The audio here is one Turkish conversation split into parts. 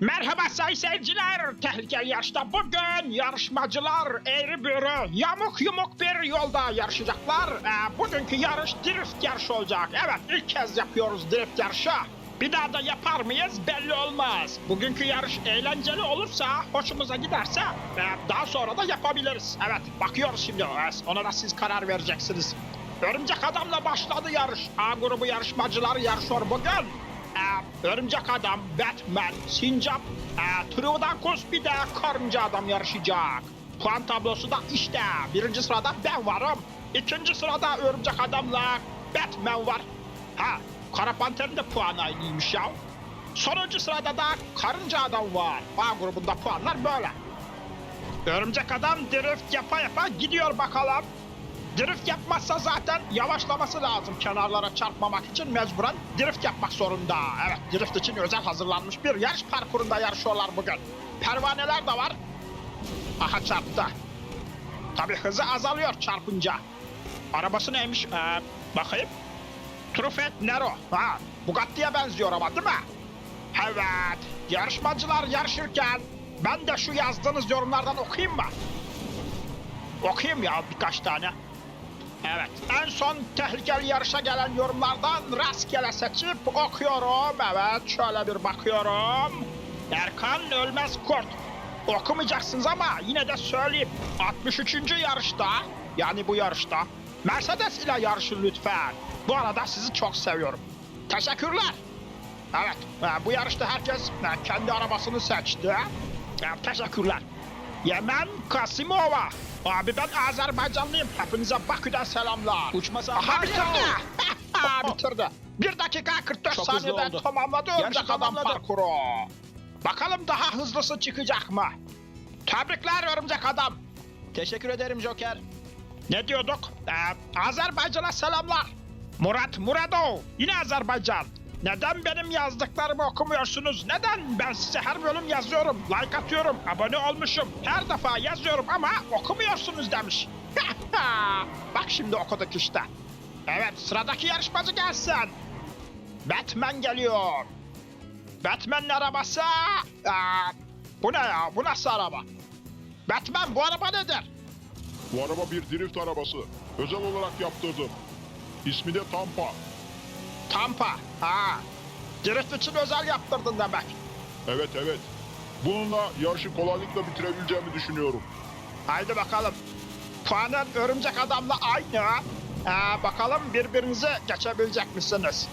Merhaba sayın seyirciler. Tehlikeli yarışta bugün yarışmacılar eğri büğrü yamuk yumuk bir yolda yarışacaklar. Ee, bugünkü yarış drift yarışı olacak. Evet ilk kez yapıyoruz drift yarışı. Bir daha da yapar mıyız belli olmaz. Bugünkü yarış eğlenceli olursa, hoşumuza giderse e, daha sonra da yapabiliriz. Evet bakıyoruz şimdi. Ona da siz karar vereceksiniz. Örümcek Adam'la başladı yarış. A grubu yarışmacıları yarışıyor bugün. Ee, Örümcek Adam, Batman, Sincap, e, Trivdankus bir de Karınca Adam yarışacak. Puan tablosu da işte. Birinci sırada ben varım. İkinci sırada Örümcek Adam'la Batman var. Ha, Kara Panter'in de puanı aynıymış ya. Sonuncu sırada da Karınca Adam var. A grubunda puanlar böyle. Örümcek Adam drift yapa yapa gidiyor bakalım. Drift yapmazsa zaten yavaşlaması lazım kenarlara çarpmamak için mecburen drift yapmak zorunda. Evet drift için özel hazırlanmış bir yarış parkurunda yarışıyorlar bugün. Pervaneler de var. Aha çarptı. Tabi hızı azalıyor çarpınca. Arabası neymiş? Ee, bakayım. Trufet Nero. Ha, Bugatti'ye benziyor ama değil mi? Evet. Yarışmacılar yarışırken ben de şu yazdığınız yorumlardan okuyayım mı? Okuyayım ya birkaç tane. Evet. En son tehlikeli yarışa gelen yorumlardan rastgele seçip okuyorum. Evet. Şöyle bir bakıyorum. Erkan Ölmez Kurt. Okumayacaksınız ama yine de söyleyeyim. 63. yarışta yani bu yarışta Mercedes ile yarışın lütfen. Bu arada sizi çok seviyorum. Teşekkürler. Evet. e, Bu yarışta herkes e, kendi arabasını seçti. E, Teşekkürler. Yemen Kasimova. Abi ben Azerbaycanlıyım. Hepinize Bakü'den selamlar. Uçmasa Aha bitirdi. bitirdi. 1 dakika 44 Çok saniyede tamamladı Örümcek Adam parkuru. Bakalım daha hızlısı çıkacak mı? Tebrikler Örümcek Adam. Teşekkür ederim Joker. Ne diyorduk? Ee, Azerbaycan'a selamlar. Murat Muradov. Yine Azerbaycan. Neden benim yazdıklarımı okumuyorsunuz? Neden? Ben size her bölüm yazıyorum, like atıyorum, abone olmuşum. Her defa yazıyorum ama okumuyorsunuz demiş. Bak şimdi okuduk işte. Evet sıradaki yarışmacı gelsin. Batman geliyor. Batman'in arabası... Aa, bu ne ya? Bu nasıl araba? Batman bu araba nedir? Bu araba bir drift arabası. Özel olarak yaptırdım. İsmi de Tampa. Tampa. Ha. Drift için özel yaptırdın demek. Evet evet. Bununla yarışı kolaylıkla bitirebileceğimi düşünüyorum. Haydi bakalım. Puanın örümcek adamla aynı. Ee, bakalım birbirinizi geçebilecek misiniz?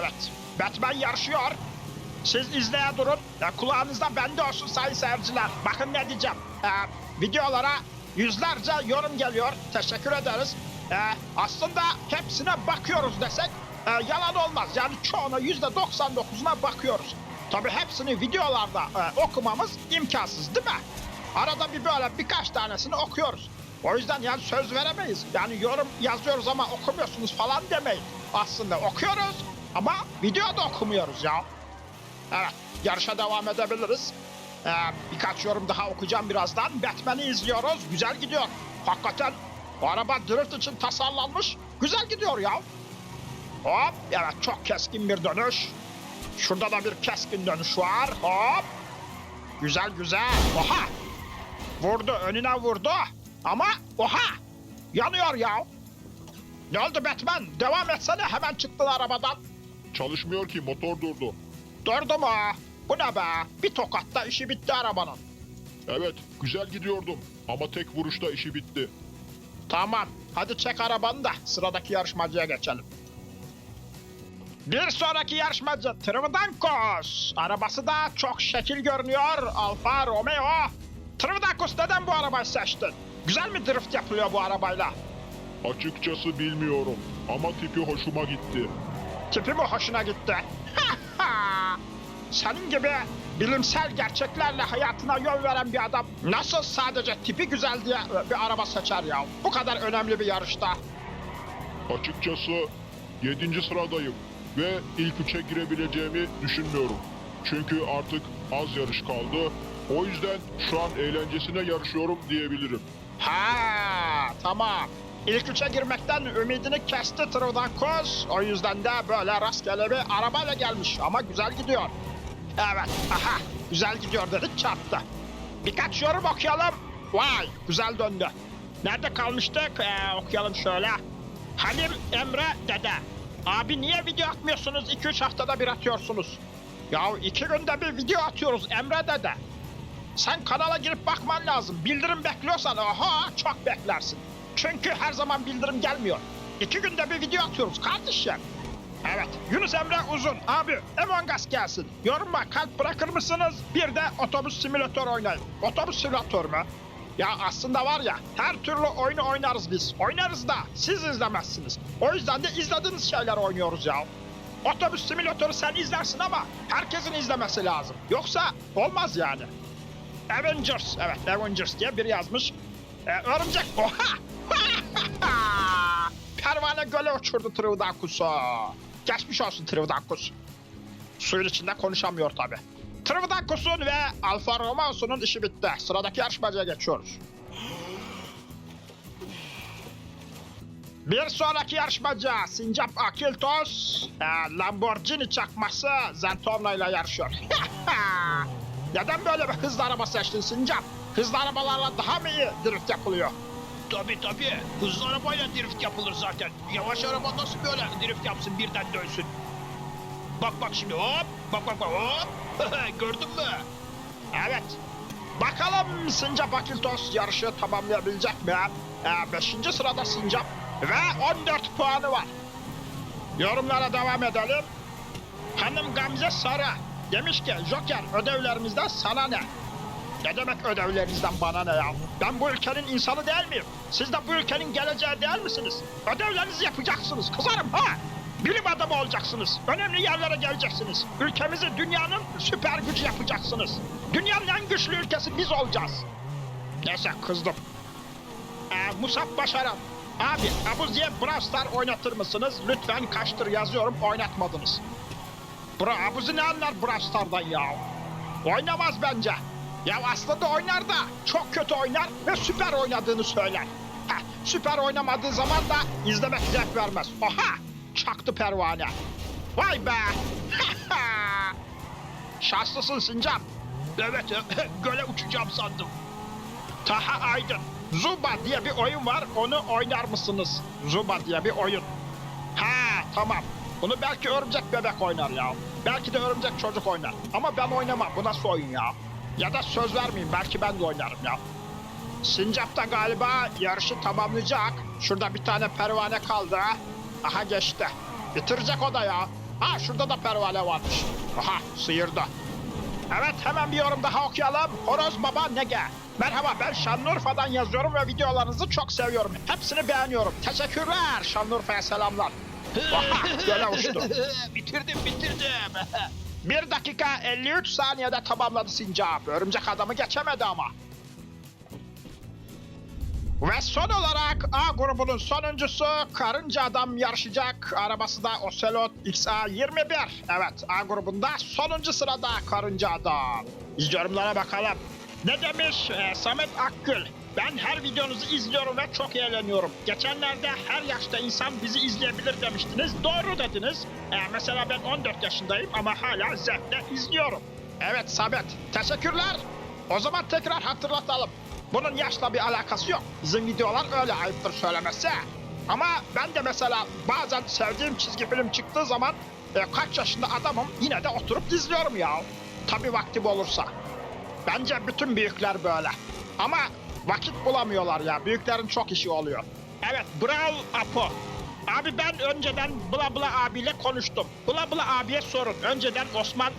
Evet. Batman yarışıyor. Siz izleye durun. Ya, kulağınızda bende olsun sayın seyirciler. Bakın ne diyeceğim. Ee, videolara yüzlerce yorum geliyor. Teşekkür ederiz. Ee, aslında hepsine bakıyoruz desek e, yalan olmaz. Yani çoğuna yüzde 99'una bakıyoruz. Tabii hepsini videolarda e, okumamız imkansız değil mi? Arada bir böyle birkaç tanesini okuyoruz. O yüzden yani söz veremeyiz. Yani yorum yazıyoruz ama okumuyorsunuz falan demeyin. Aslında okuyoruz ama videoda okumuyoruz ya. Evet, yarışa devam edebiliriz. Ee, birkaç yorum daha okuyacağım birazdan. Batman'i izliyoruz. Güzel gidiyor. Hakikaten bu araba drift için tasarlanmış. Güzel gidiyor ya. Hop, evet çok keskin bir dönüş. Şurada da bir keskin dönüş var. Hop. Güzel güzel. Oha. Vurdu, önüne vurdu. Ama oha. Yanıyor ya. Ne oldu Batman? Devam etsene hemen çıktın arabadan. Çalışmıyor ki motor durdu. Durdu mu? Bu ne be? Bir tokatta işi bitti arabanın. Evet güzel gidiyordum ama tek vuruşta işi bitti. Tamam. Hadi çek arabanı da sıradaki yarışmacıya geçelim. Bir sonraki yarışmacı Trivdankos. Arabası da çok şekil görünüyor. Alfa Romeo. Trivdankos neden bu arabayı seçtin? Güzel mi drift yapılıyor bu arabayla? Açıkçası bilmiyorum ama tipi hoşuma gitti. Tipi mi hoşuna gitti? Senin gibi bilimsel gerçeklerle hayatına yol veren bir adam nasıl sadece tipi güzel diye bir araba seçer ya? Bu kadar önemli bir yarışta. Açıkçası 7. sıradayım ve ilk üçe girebileceğimi düşünmüyorum. Çünkü artık az yarış kaldı. O yüzden şu an eğlencesine yarışıyorum diyebilirim. Ha tamam. İlk üçe girmekten ümidini kesti Trivdankos. O yüzden de böyle rastgele bir arabayla gelmiş ama güzel gidiyor. Evet, aha. Güzel gidiyor dedik, çarptı. Birkaç yorum okuyalım. Vay, güzel döndü. Nerede kalmıştık? Ee, okuyalım şöyle. Halil Emre Dede. Abi niye video atmıyorsunuz? 2-3 haftada bir atıyorsunuz. Ya iki günde bir video atıyoruz Emre Dede. Sen kanala girip bakman lazım. Bildirim bekliyorsan oha çok beklersin. Çünkü her zaman bildirim gelmiyor. İki günde bir video atıyoruz kardeşim. Evet Yunus Emre Uzun abi Among Us gelsin. Yoruma kalp bırakır mısınız? Bir de otobüs simülatör oynayın. Otobüs simülatör mü? Ya aslında var ya her türlü oyunu oynarız biz. Oynarız da siz izlemezsiniz. O yüzden de izlediğiniz şeyler oynuyoruz ya. Otobüs simülatörü sen izlersin ama herkesin izlemesi lazım. Yoksa olmaz yani. Avengers. Evet Avengers diye biri yazmış. Ee, örümcek. Oha! Pervane göle uçurdu Trivdakus'u. Geçmiş olsun Trivdakus. Suyun içinde konuşamıyor tabi. Trivdakus'un ve Alfa Romeo'sunun işi bitti. Sıradaki yarışmacıya geçiyoruz. Bir sonraki yarışmacı Sincap Akiltos e, Lamborghini çakması Zentorno ile yarışıyor. Neden böyle bir hızlı araba seçtin Sincap? Hızlı arabalarla daha mı iyi drift yapılıyor? Tabii tabii. Hızlı arabayla drift yapılır zaten. Yavaş araba nasıl böyle drift yapsın birden dönsün? Bak bak şimdi hop. Bak bak bak hop. Gördün mü? Evet. Bakalım Sincap Akiltos yarışı tamamlayabilecek mi? Ee, beşinci sırada Sincap ve 14 puanı var. Yorumlara devam edelim. Hanım Gamze Sarı demiş ki Joker ödevlerimizden sana ne? Ne demek ödevlerinizden bana ne ya? Ben bu ülkenin insanı değil miyim? Siz de bu ülkenin geleceği değil misiniz? Ödevlerinizi yapacaksınız. Kızarım ha! Bilim adamı olacaksınız. Önemli yerlere geleceksiniz. Ülkemizi dünyanın süper gücü yapacaksınız. Dünyanın en güçlü ülkesi biz olacağız. Neyse kızdım. Ee, Musab Başaran. Abi Abuzi'ye Brawl Star oynatır mısınız? Lütfen kaçtır yazıyorum oynatmadınız. Bra Abuzi ne anlar Brawl Star'dan ya? Oynamaz bence. Ya aslında oynar da çok kötü oynar ve süper oynadığını söyler. Heh, süper oynamadığı zaman da izlemek zevk vermez. Oha! Çaktı pervane. Vay be! Şanslısın Sincap. Evet göle uçacağım sandım. Taha Aydın. Zuba diye bir oyun var. Onu oynar mısınız? Zuba diye bir oyun. Ha tamam. Bunu belki örümcek bebek oynar ya. Belki de örümcek çocuk oynar. Ama ben oynamam. Bu nasıl oyun ya? Ya da söz vermeyeyim. Belki ben de oynarım ya. Sincap da galiba yarışı tamamlayacak. Şurada bir tane pervane kaldı. Aha geçti. Bitirecek o da ya. Ha şurada da pervane varmış. Aha sıyırdı. Evet hemen bir yorum daha okuyalım. Horoz Baba Nege. Merhaba ben Şanlıurfa'dan yazıyorum ve videolarınızı çok seviyorum. Hepsini beğeniyorum. Teşekkürler Şanlıurfa'ya selamlar. Oha göle uçtu. bitirdim bitirdim. 1 dakika 53 saniyede tamamladı Sincap. Örümcek adamı geçemedi ama. Ve son olarak A grubunun sonuncusu Karınca Adam yarışacak. Arabası da Ocelot XA21. Evet A grubunda sonuncu sırada Karınca Adam. Yorumlara bakalım. Ne demiş Ee, Samet Akgül? Ben her videonuzu izliyorum ve çok eğleniyorum. Geçenlerde her yaşta insan bizi izleyebilir demiştiniz. Doğru dediniz. Ee, mesela ben 14 yaşındayım ama hala zevkle izliyorum. Evet Samet, teşekkürler. O zaman tekrar hatırlatalım. Bunun yaşla bir alakası yok. Bizim videolar öyle ayıptır söylemesi. Ama ben de mesela bazen sevdiğim çizgi film çıktığı zaman e, kaç yaşında adamım yine de oturup izliyorum ya. Tabii vaktim olursa. Bence bütün büyükler böyle. Ama vakit bulamıyorlar ya. Büyüklerin çok işi oluyor. Evet, Brawl Apo. Abi ben önceden Bla Bla abiyle konuştum. Bla Bla abiye sorun. Önceden Osman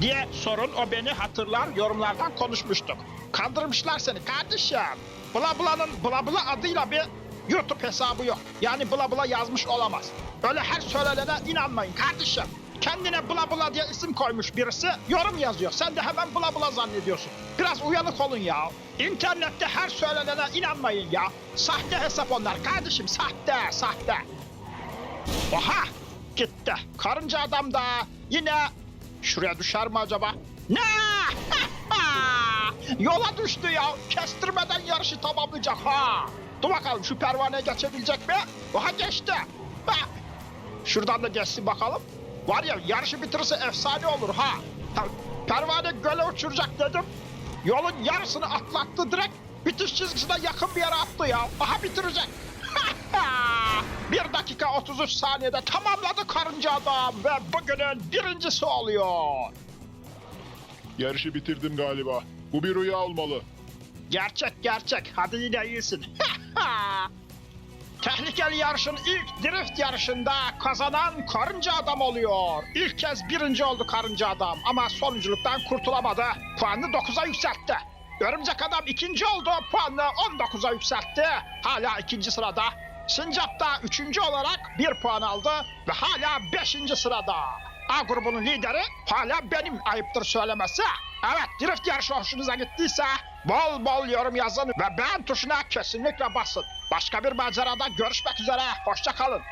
diye sorun. O beni hatırlar. Yorumlardan konuşmuştuk. Kandırmışlar seni kardeşim. Bla Bla'nın Bla Bla adıyla bir YouTube hesabı yok. Yani Bla Bla yazmış olamaz. Öyle her söylenene inanmayın kardeşim. Kendine Bla Bla diye isim koymuş birisi yorum yazıyor. Sen de hemen Bla Bla zannediyorsun. Biraz uyanık olun ya. İnternette her söylenene inanmayın ya. Sahte hesap onlar kardeşim sahte sahte. Oha gitti. Karınca adam da yine şuraya düşer mi acaba? Ne? Yola düştü ya. Kestirmeden yarışı tamamlayacak ha. Dur bakalım şu pervaneye geçebilecek mi? Oha geçti. Bak. Şuradan da geçsin bakalım. Var ya yarışı bitirirse efsane olur ha. Ta- göle uçuracak dedim. Yolun yarısını atlattı direkt. Bitiş çizgisine yakın bir yere attı ya. Aha bitirecek. 1 dakika 33 saniyede tamamladı karınca adam ve bugünün birincisi oluyor. Yarışı bitirdim galiba. Bu bir rüya olmalı. Gerçek gerçek. Hadi yine iyisin. Tehlikeli yarışın ilk drift yarışında kazanan karınca adam oluyor. İlk kez birinci oldu karınca adam ama sonunculuktan kurtulamadı. Puanını 9'a yükseltti. Örümcek adam ikinci oldu. Puanını 19'a yükseltti. Hala ikinci sırada. Sincap da üçüncü olarak bir puan aldı ve hala beşinci sırada. A grubunun lideri hala benim ayıptır söylemesi. Evet drift yarışı hoşunuza gittiyse bol bol yorum yazın ve beğen tuşuna kesinlikle basın. Başka bir macerada görüşmek üzere. Hoşça kalın.